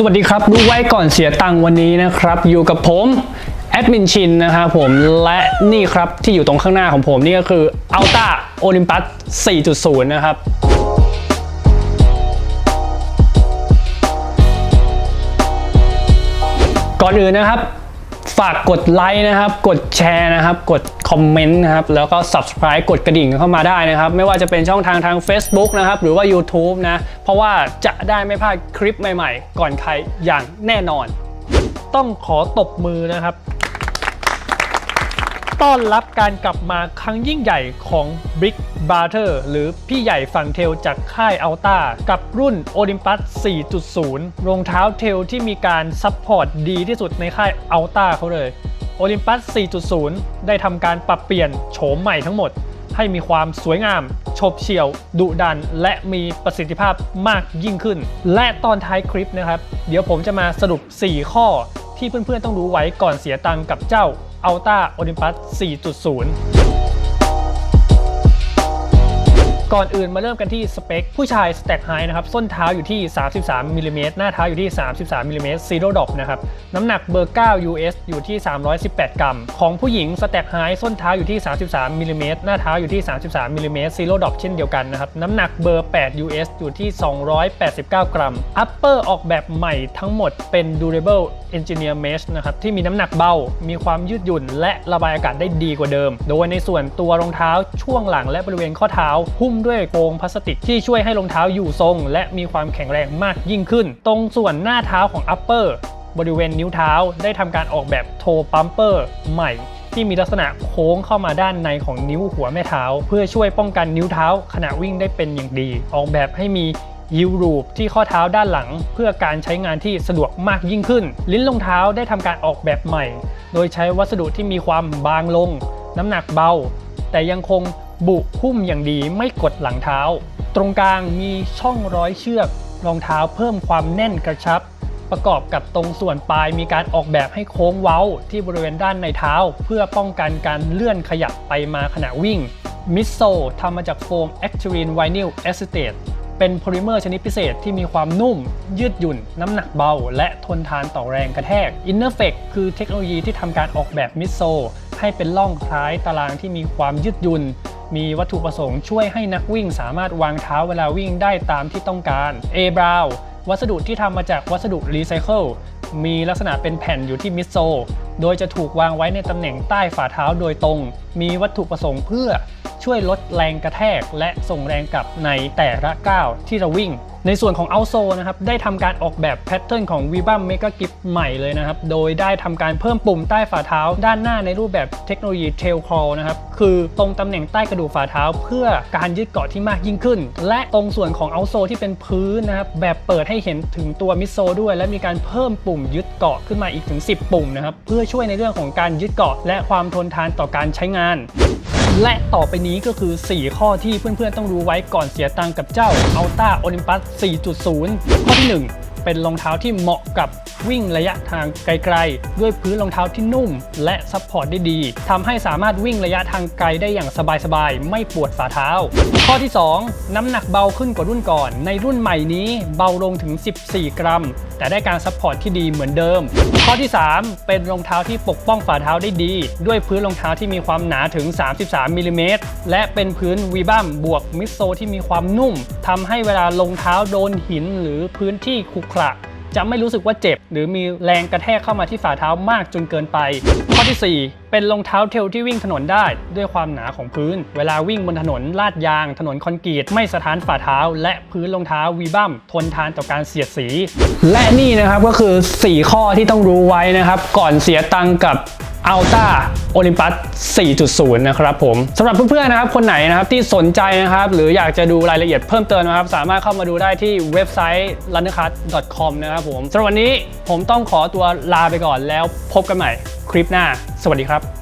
สวัสดีครับรู้ไว้ก่อนเสียตังค์วันนี้นะครับ อยู่กับผมแอดมินชินนะครับผมและนี่ครับที่อยู่ตรงข้างหน้าของผมนี่ก็คือ Alta Olympus 4.0 นะครับก่อนอื่นนะครับ ฝากกดไลค์นะครับ กดแชร์นะครับ กด คอมเมนต์นะครับ แล้วก็ subscribe กดกระดิ่งเข้ามาได้นะครับ ไม่ว่าจะเป็นช่องทางทาง Facebook นะครับ หรือว่า YouTube นะ เพราะว่าจะได้ไม่พลาดคลิปใหม่ๆ ก่อนใครอย่างแน่นอน ต้องขอตบมือนะครับ ต้อนรับการกลับมาครั้งยิ่งใหญ่ของ Brick Brother หรือพี่ใหญ่ฝั่งเทลจากค่าย Alta กับรุ่น Olympus 4.0 รองเท้าเทลที่มีการซัพพอร์ตดีที่สุดในค่าย Alta เขาเลย Olympus 4.0 ได้ทำการปรับเปลี่ยนโฉมใหม่ทั้งหมด ให้มีความสวยงามโฉบเฉี่ยว ดุดัน และมีประสิทธิภาพมากยิ่งขึ้น และตอนท้ายคลิปนะครับ เดี๋ยวผมจะมาสรุป 4 ข้อที่เพื่อนๆต้องรู้ไว้ก่อนเสียตังค์กับเจ้า Alta Olympus 4.0 ก่อนอื่นมาเริ่มกันที่สเปค ผู้ชาย Stack High นะครับส้นเท้าอยู่ที่ 33มิลลิเมตรหน้าเท้าอยู่ที่ 33มิลลิเมตร Zero Drop นะครับน้ำหนักเบอร์ 9 US อยู่ที่ 318 กรัม ของผู้หญิง Stack High ส้นเท้าอยู่ที่ 33มิลลิเมตรหน้าเท้าอยู่ที่ 33มิลลิเมตร Zero Drop เช่นเดียวกันนะครับน้ำหนักเบอร์ 8 US อยู่ที่ 289 กรัม Upper ออกแบบใหม่ทั้งหมดเป็น Durable Engineer Mesh นะครับที่มีน้ำหนักเบา มีความยืดหยุ่น และระบายอากาศได้ดีกว่าเดิม โดยในส่วนตัวรองเท้าช่วงหลังและบริเวณข้อเท้าหุ้มด้วยโครงพลาสติกที่ช่วยให้รองเท้าอยู่ทรง และมีความแข็งแรงมากยิ่งขึ้น ตรงส่วนหน้าเท้าของ Upper บริเวณนิ้วเท้าได้ทำการออกแบบโทปัมเปอร์ใหม่ ที่มีลักษณะโค้งเข้ามาด้านในของนิ้วหัวแม่เท้า เพื่อช่วยป้องกันนิ้วเท้า ขณะวิ่งได้เป็นอย่างดี ออกแบบให้มียิวรูปที่ข้อเท้าด้านหลัง เพื่อการใช้งานที่สะดวกมากยิ่งขึ้น ลิ้นรองเท้าได้ทำการออกแบบใหม่ โดยใช้วัสดุที่มีความบางลง น้ำหนักเบา แต่ยังคงบุหุ้มอย่างดีไม่กดหลังเท้า ตรงกลางมีช่องร้อยเชือกรองเท้าเพิ่มความแน่นกระชับ ประกอบกับตรงส่วนปลายมีการออกแบบให้โค้งเว้าที่บริเวณด้านในเท้า เพื่อป้องกันการเลื่อนขยับไปมาขณะวิ่งมิสโซทำมาจากโฟม a c t u r i n Vinyl Acetate เป็นโพลิเมอร์ชนิดพิเศษที่มีความนุ่ม ยืดหยุ่น น้ำหนักเบา และทนทานต่อแรงกระแทก Innerfect คือเทคโนโลยีที่ทำการออกแบบมิสโซ ให้เป็นล่องคล้ายตารางที่มีความยืดหยุ่น มีวัตถุประสงค์ช่วยให้นักวิ่งสามารถวางเท้าเวลาวิ่งได้ตามที่ต้องการ A brow วัสดุที่ทำมาจากวัสดุรีไซเคิลมีลักษณะเป็นแผ่นอยู่ที่มิดโซโดยจะถูกวางไว้ในตำแหน่งใต้ฝ่าเท้าโดยตรง มีวัตถุประสงค์เพื่อ ช่วยลดแรงกระแทก และส่งแรงกลับในแต่ละก้าวที่เราวิ่ง ในส่วนของ o u t s o นะครับได้ทำการออกแบบแพทเทิร์นของ v i b a m Mega Grip ใหม่เลยนะครับ โดยได้ทำการเพิ่มปุ่มใต้ฝ่าเท้า ด้านหน้าในรูปแบบเทคโนโลยี Tail Crawl นะครับคือตรงตำแหน่งใต้กระดูกฝ่าเท้า เพื่อการยืดเกาะที่มากยิ่งขึ้น และตรงส่วนของ o u t s o ที่เป็นพื้นนะครับแบบเปิดให้เห็นถึงตัวมิโซด้วย และมีการเพิ่มปุ่มยึดเกาะขึ้นมาอีกถึง 10 ปุ่มนะครับเพื่อช่วยในเรื่องของการยึดเกาะและความทนทานต่อการใช้งาน และต่อไปนี้ก็คือ 4 ข้อที่เพื่อนๆ ต้องรู้ไว้ก่อนเสียตังค์กับเจ้า Alta Olympus 4.0 ข้อที่ 1 เป็นรองเท้าที่เหมาะกับวิ่งระยะทางไกลๆ ด้วยพื้นรองเท้าที่นุ่ม และซัพพอร์ตได้ดีทำให้สามารถวิ่งระยะทางไกลได้อย่างสบายๆ ไม่ปวดฝ่าเท้า ข้อที่ 2 น้ำหนักเบาขึ้นกว่ารุ่นก่อน ในรุ่นใหม่นี้เบาลงถึง 14 กรัม แต่ได้การซัพพอร์ตที่ดีเหมือนเดิม ข้อที่ 3 เป็นรองเท้าที่ปกป้องฝ่าเท้าได้ดี ด้วยพื้นรองเท้าที่มีความหนาถึง 33มิลลิเมตรและเป็นพื้นวีบัมบวกมิโซที่มีความนุ่มทำให้เวลาลงเท้าโดนหินหรือพื้นที่ขรุขระจะไม่รู้สึกว่าเจ็บ หรือมีแรงกระแทกเข้ามาที่ฝ่าเท้ามากจนเกินไป ข้อที่ 4 เป็นรองเท้าเทลที่วิ่งถนนได้ ด้วยความหนาของพื้น เวลาวิ่งบนถนนลาดยาง ถนนคอนกรีตไม่สะท้านฝ่าเท้า และพื้นรองเท้าวีบัมทนทานต่อการเสียดสี และนี่นะครับก็คือ 4 ข้อที่ต้องรู้ไว้นะครับ ก่อนเสียตังกับ Alta Olympus 4.0 นะครับผมสำหรับเพื่อนๆนะครับคนไหนนะครับที่สนใจนะครับหรืออยากจะดูรายละเอียดเพิ่มเติมนะครับ สามารถเข้ามาดูได้ที่เว็บไซต์ runnercard.com นะครับผมสำหรับวันนี้ผมต้องขอตัวลาไปก่อนแล้วพบกันใหม่คลิปหน้า สวัสดีครับ